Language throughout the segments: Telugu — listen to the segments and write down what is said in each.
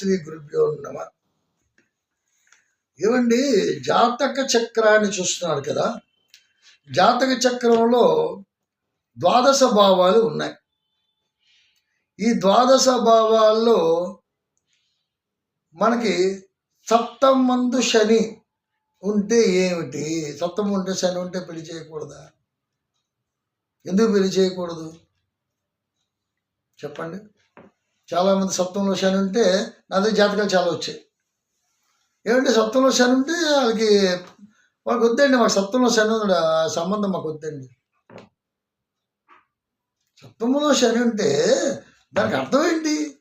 శ్రీ గురుభ్యో నమ. ఏమండి జాతక చక్రాన్ని చూస్తున్నారు కదా? జాతక చక్రంలో ద్వాదశ భావాలు ఉన్నాయి. ఈ ద్వాదశ భావాల్లో మనకి సప్తమందు శని ఉంటే ఏమిటి? సప్తం ఉంటే శని ఉంటే పెళ్ళి చేయకూడదా? ఎందుకు పెళ్ళి చేయకూడదు? చెప్పండి. చాలామంది సప్తంలో శని ఉంటే నా దగ్గర జాతకాలు చాలా వచ్చాయి. ఏమంటే సప్తంలో శని ఉంటే వాళ్ళకి వాళ్ళకి వద్దండి మాకు సప్తంలో శని సంబంధం మాకు వద్దండి. సప్తములో శని ఉంటే దానికి అర్థం ఏంటి?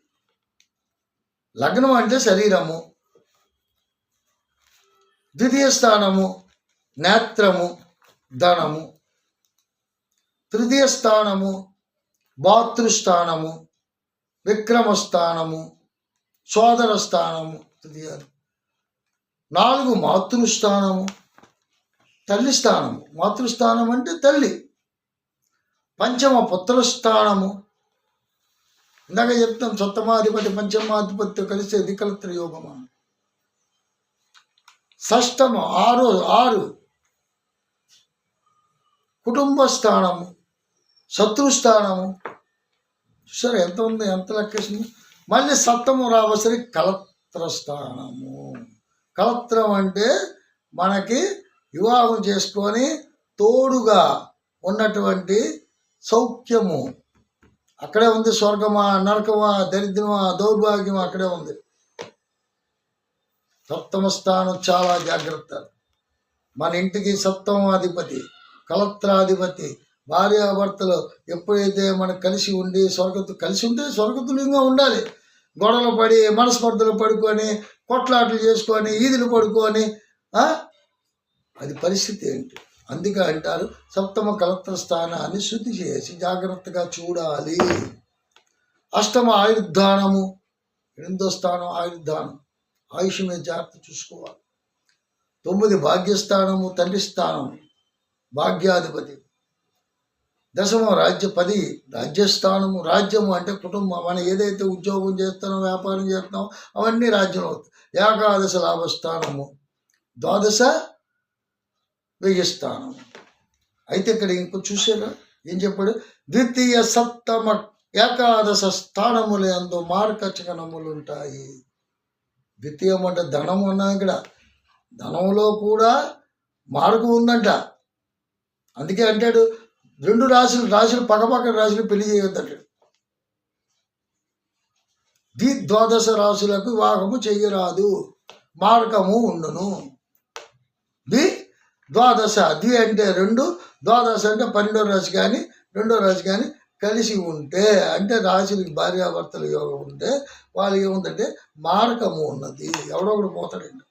లగ్నం అంటే శరీరము ద్వితీయ స్థానము నేత్రము ధనము తృతీయ స్థానము భాతృస్థానము విక్రమస్థానము సోదర స్థానము తృతీయాలు నాలుగు మాతృస్థానము తల్లి స్థానము. మాతృస్థానం అంటే తల్లి. పంచమ పుత్రస్థానము. ఇందాక చెప్తాం సప్తమాధిపతి పంచమాధిపతితో కలిసి అధికలత్ర యోగం అని షష్టము ఆరు ఆరు. కుటుంబ స్థానము శత్రుస్థానము. చూసారు ఎంత ఉంది? ఎంత లెక్కేసింది మళ్ళీ సప్తము రావసరి కలత్ర స్థానము కలత్రం అంటే మనకి వివాహం చేసుకొని తోడుగా ఉన్నటువంటి సౌఖ్యము. అక్కడే ఉంది స్వర్గమా నరకమా దరిద్రమా దౌర్భాగ్యమా అక్కడే ఉంది. సప్తమ స్థానం చాలా జాగ్రత్త. మన ఇంటికి సప్తమాధిపతి కలత్రాధిపతి భార్యాభర్తలు ఎప్పుడైతే మనం కలిసి ఉండి స్వర్గతు కలిసి ఉంటే స్వర్గతులంగా ఉండాలి. గొడవలు పడి మనస్పర్ధలు పడుకొని కొట్లాటలు చేసుకొని ఈదులు పడుకొని అది పరిస్థితి ఏంటి? అందుకే అంటారు సప్తమ కలత్ర స్థానాన్ని శుద్ధి చేసి జాగ్రత్తగా చూడాలి. అష్టమ ఆయుర్ధానము ఎనిమిదో స్థానం ఆయుర్ధానం. ఆయుష్ మీద జాగ్రత్త చూసుకోవాలి. తొమ్మిది భాగ్యస్థానము తండ్రి స్థానము భాగ్యాధిపతి. దశమ రాజ్య పది రాజ్యస్థానము రాజ్యము అంటే కుటుంబం. మనం ఏదైతే ఉద్యోగం చేస్తున్నాం వ్యాపారం చేస్తున్నామో అవన్నీ రాజ్యం అవుతాయి ఏకాదశ లాభస్థానము ద్వాదశ వెయ్యి స్థానం అయితే ఇక్కడ ఇంకో చూసారా ఏం చెప్పాడు? ద్వితీయ సప్తమ ఏకాదశ స్థానములు ఎందు మార్కచకనములు ఉంటాయి. ద్వితీయం అంటే ధనం అన్నా ఇక్కడ. ధనంలో కూడా మార్గం ఉందంట. అందుకే అంటాడు రెండు రాశులు రాశులు పక్కపక్క రాశులు పెళ్ళి చేయొద్దట. ద్వి ద్వాదశ రాశులకు వివాహము చెయ్యరాదు మార్గము ఉండును. ది ద్వాదశ ది అంటే రెండు ద్వాదశ అంటే పన్నెండో రాశి కానీ రెండో రాశి కానీ కలిసి ఉంటే అంటే రాశులకి భార్యాభర్తల యోగం ఉంటే వాళ్ళకి ఏముందంటే మారకము ఉన్నది. ఎవడో ఒకడు పోతాడండి.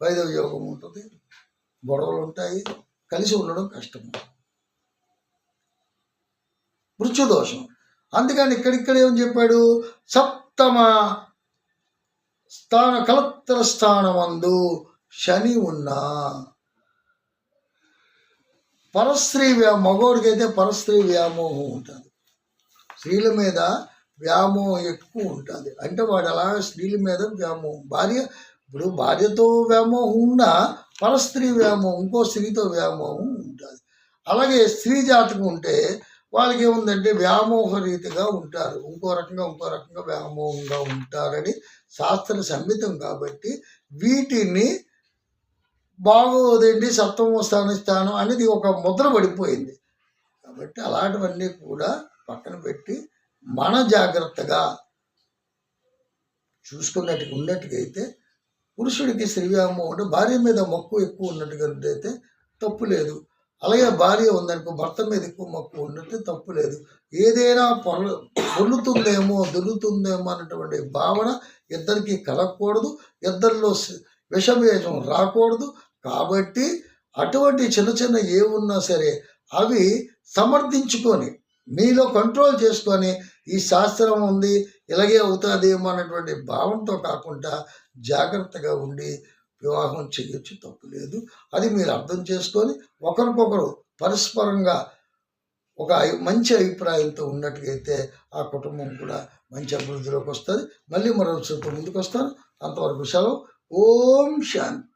వైదవ యోగం ఉంటుంది గొడవలు ఉంటాయి కలిసి ఉండడం కష్టం మృత్యుదోషం అందుకని ఇక్కడిక్కడ ఏమని చెప్పాడు? సప్తమ స్థాన కలత్ర స్థానమందు శని ఉన్నా. పరస్త్రీ వ్యా మగోడికైతే పరస్త్రీ వ్యామోహం ఉంటుంది. స్త్రీల మీద వ్యామోహం ఎక్కువ ఉంటుంది. అంటే వాడు అలాగే స్త్రీల మీద వ్యామోహం భార్య ఇప్పుడు భార్యతో వ్యామోహం ఉన్నా పరస్త్రీ వ్యామోహం ఇంకో స్త్రీతో వ్యామోహం ఉంటుంది. అలాగే స్త్రీ జాతకం ఉంటే వాళ్ళకి ఏముందంటే వ్యామోహ రీతిగా ఉంటారు. ఇంకో రకంగా ఇంకో రకంగా వ్యామోహంగా ఉంటారని శాస్త్ర సంహితం కాబట్టి వీటిని బాగోదండి సప్తమ స్థాన స్థానం అనేది ఒక ముద్ర పడిపోయింది. కాబట్టి అలాంటివన్నీ కూడా పక్కన పెట్టి మన జాగ్రత్తగా చూసుకున్నట్టు ఉన్నట్టుగైతే పురుషుడికి శ్రీవ్యామం అంటే భార్య మీద మక్కువ ఎక్కువ ఉన్నట్టుగా అయితే తప్పు లేదు. అలాగే భార్య ఉందనుకో భర్త మీద ఎక్కువ మక్కువ ఉన్నట్టు తప్పు లేదు. ఏదైనా పొర పొల్లుతుందేమో దొరుకుతుందేమో అన్నటువంటి భావన ఇద్దరికి కలగకూడదు. ఇద్దరిలో స- విషభేజం రాకూడదు. కాబట్టి అటువంటి చిన్న చిన్న ఏమున్నా సరే అవి సమర్థించుకొని మీలో కంట్రోల్ చేసుకొని ఈ శాస్త్రం ఉంది ఇలాగే అవుతుందేమో అన్నటువంటి భావంతో కాకుండా జాగ్రత్తగా ఉండి వివాహం చేయొచ్చు తప్పు లేదు. అది మీరు అర్థం చేసుకొని ఒకరికొకరు పరస్పరంగా ఒక మంచి అభిప్రాయంతో ఉన్నట్టుగైతే ఆ కుటుంబం కూడా మంచి అభివృద్ధిలోకి వస్తుంది మళ్ళీ మరో ముందుకు వస్తాను అంతవరకు సెలవు. ఓం శాంతి.